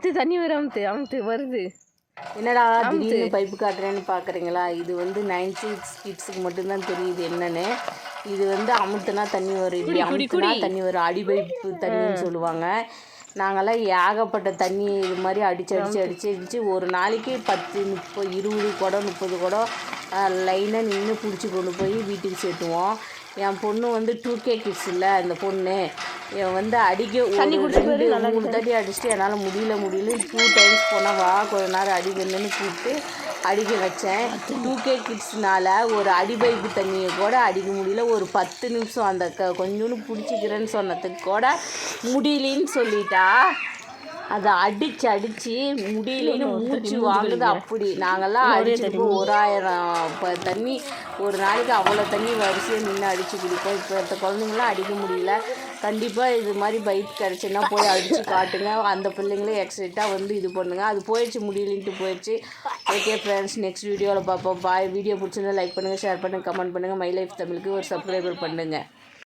அமுத்து தண்ணி வர அமுத்து அமுத்து வருது. என்னடா திடீர்னு பைப்பு காட்டுறேன்னு பார்க்குறீங்களா இது வந்து நைன் சிக்ஸ் கிட்ஸுக்கு மட்டும்தான் தெரியுது என்னன்னு. இது வந்து அமுத்துனா தண்ணி வரும் இப்படி அமுத்துனா தண்ணி வரும். அடி பைப்பு தண்ணின்னு சொல்லுவாங்க. நாங்கள்லாம் ஏகப்பட்ட தண்ணி இது மாதிரி அடிச்சு அடிச்சு அடிச்சு அடிச்சு ஒரு நாளைக்கு பத்து முப்பது இருபது குடம் முப்பது குடம் லைனாக நின்று பிடிச்சி கொண்டு போய் வீட்டுக்கு சேர்த்துவோம். என் பொண்ணு வந்து டூ கே கிட்ஸ் இல்லை அந்த பொண்ணு. இவன் வந்து அடிக்க ஒரு ரெண்டு மூணு தட்டி அடிச்சுட்டு என்னால் முடியல முடியல. டூ டைம்ஸ் போனால் வா கொஞ்ச நேரம் அடிக்கணும்னு கூப்பிட்டு அடிக்க வச்சேன். டூ கே கிட்ஸ்னால ஒரு அடி பைப்பு தண்ணியை கூட அடிக்க முடியல. ஒரு பத்து நிமிஷம் அந்த க கொஞ்சோண்டு பிடிச்சிக்கிறேன்னு சொன்னதுக்கு கூட முடியலன்னு சொல்லிட்டா. அதை அடிச்சு அடிச்சு முடியலன்னு மூச்சு வாங்குது அப்படி. நாங்கெல்லாம் அடிச்சிருப்போம் ஒரு ஆயிரம் ப தண்ணி ஒரு நாளைக்கு அவ்வளோ தண்ணி வரிசையாக நின்று அடித்து குடிப்போம். இப்போ இந்த குழந்தைங்களாம் அடிக்க முடியல. கண்டிப்பாக இது மாதிரி பைக் கிடச்சுன்னா போய் அடித்து காட்டுங்க. அந்த பிள்ளைங்களும் எக்ஸைட்டாக வந்து இது பண்ணுங்க. அது போயிடுச்சு முடியலன்ட்டு போயிடுச்சு. ஓகே ஃப்ரெண்ட்ஸ் நெக்ஸ்ட் வீடியோவில் பார்ப்போம். பாய் வீடியோ பிடிச்சிருந்தா லைக் பண்ணுங்கள் ஷேர் பண்ணுங்கள் கமெண்ட் பண்ணுங்கள் மை லைஃப் தமிழுக்கு ஒரு சப்ஸ்கிரைபர் பண்ணுங்கள்